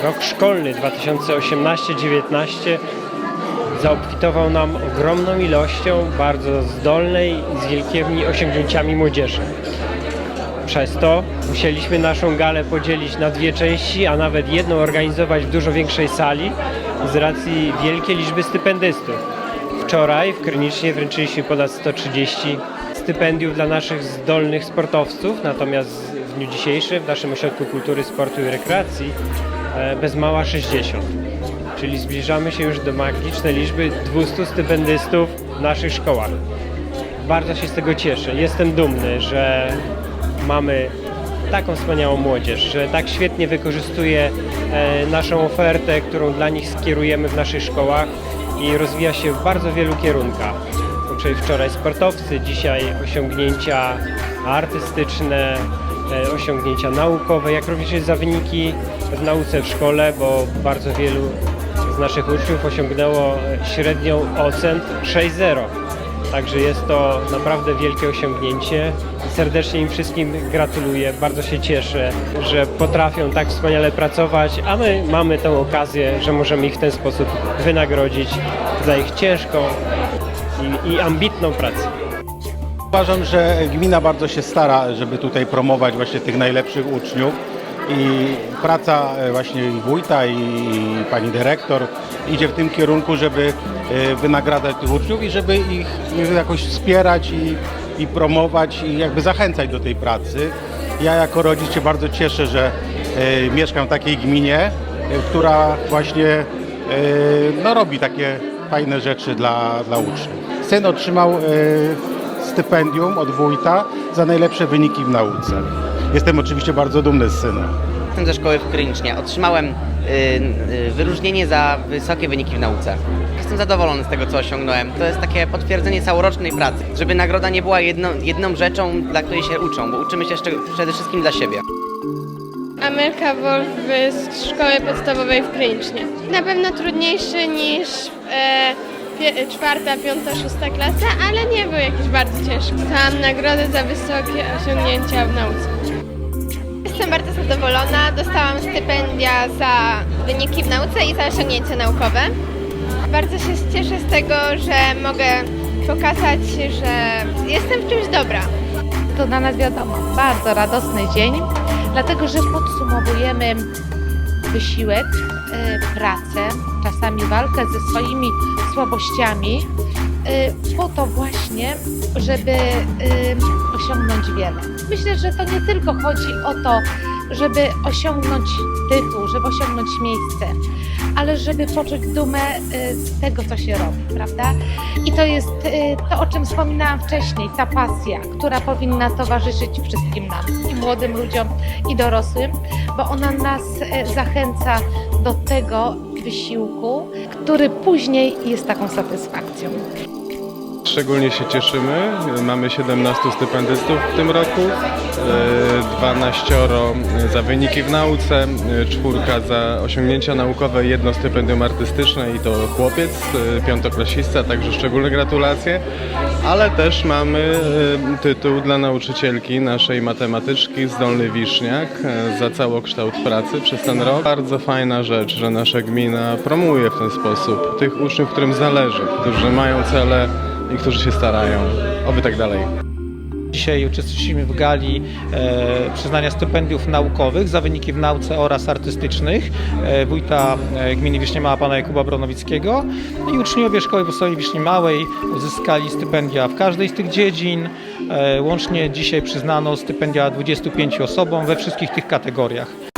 rok szkolny 2018-19 zaobfitował nam ogromną ilością bardzo zdolnej i z wielkimi osiągnięciami młodzieży. Przez to musieliśmy naszą galę podzielić na dwie części, a nawet jedną organizować w dużo większej sali z racji wielkiej liczby stypendystów. Wczoraj w Krynicznie wręczyliśmy ponad 130 stypendiów dla naszych zdolnych sportowców, natomiast dniu dzisiejszym w naszym Ośrodku Kultury, Sportu i Rekreacji e, bez mała 60. Czyli zbliżamy się już do magicznej liczby 200 stypendystów w naszych szkołach. Bardzo się z tego cieszę. Jestem dumny, że mamy taką wspaniałą młodzież, że tak świetnie wykorzystuje e, naszą ofertę, którą dla nich skierujemy w naszych szkołach i rozwija się w bardzo wielu kierunkach. Czyli wczoraj sportowcy, dzisiaj osiągnięcia artystyczne, osiągnięcia naukowe, jak również za wyniki w nauce w szkole, bo bardzo wielu z naszych uczniów osiągnęło średnią ocen 6.0. Także jest to naprawdę wielkie osiągnięcie i serdecznie im wszystkim gratuluję. Bardzo się cieszę, że potrafią tak wspaniale pracować, a my mamy tę okazję, że możemy ich w ten sposób wynagrodzić za ich ciężką i, i ambitną pracę. Uważam, że gmina bardzo się stara, żeby tutaj promować właśnie tych najlepszych uczniów i praca e, właśnie wójta i pani dyrektor idzie w tym kierunku, żeby e, wynagradzać tych uczniów i żeby ich jakoś wspierać i, i promować i jakby zachęcać do tej pracy. Ja jako rodzic się bardzo cieszę, że e, mieszkam w takiej gminie, która właśnie no, robi takie fajne rzeczy dla, dla uczniów. Syn otrzymał stypendium od wójta za najlepsze wyniki w nauce. Jestem oczywiście bardzo dumny z syna. Jestem ze szkoły w Krynicznie. Otrzymałem y, y, wyróżnienie za wysokie wyniki w nauce. Jestem zadowolony z tego, co osiągnąłem. To jest takie potwierdzenie całorocznej pracy. Żeby nagroda nie była jedną, jedną rzeczą, dla której się uczą, bo uczymy się jeszcze przede wszystkim dla siebie. Amelka Wolf z szkoły podstawowej w Krynicznie. Na pewno trudniejszy niż e, pie, czwarta, piąta, szósta klasa, ale nie był jakiś bardzo ciężki. Dostałam nagrodę za wysokie osiągnięcia w nauce. Jestem bardzo zadowolona. Dostałam stypendia za wyniki w nauce i za osiągnięcia naukowe. Bardzo się cieszę z tego, że mogę pokazać, że jestem w czymś dobra. To dla nas wiadomo, bardzo radosny dzień, dlatego że podsumowujemy wysiłek, pracę, czasami walkę ze swoimi słabościami, e, po to właśnie, żeby e, osiągnąć wiele. Myślę, że to nie tylko chodzi o to, żeby osiągnąć tytuł, żeby osiągnąć miejsce, ale żeby poczuć dumę e, z tego, co się robi, prawda? I to jest e, to, o czym wspominałam wcześniej, ta pasja, która powinna towarzyszyć wszystkim nam, i młodym ludziom, i dorosłym, bo ona nas e, zachęca do tego wysiłku, który później jest taką satysfakcją. Szczególnie się cieszymy. Mamy 17 stypendystów w tym roku, e, 12 za wyniki w nauce, e, czwórka za osiągnięcia naukowe, jedno stypendium artystyczne i to chłopiec, e, piątoklasista, także szczególne gratulacje. Ale też mamy e, tytuł dla nauczycielki naszej matematyczki Zdolny Wiszniak e, za całokształt pracy przez ten rok. Bardzo fajna rzecz, że nasza gmina promuje w ten sposób tych uczniów, którym zależy, którzy mają cele i którzy się starają. Oby tak dalej. Dzisiaj uczestniczymy w gali e, przyznania stypendiów naukowych za wyniki w nauce oraz artystycznych e, wójta e, gminy Wiśnie Mała pana Jakuba Bronowickiego i uczniowie szkoły podstawowej Wiśni Małej uzyskali stypendia w każdej z tych dziedzin. E, łącznie dzisiaj przyznano stypendia 25 osobom we wszystkich tych kategoriach.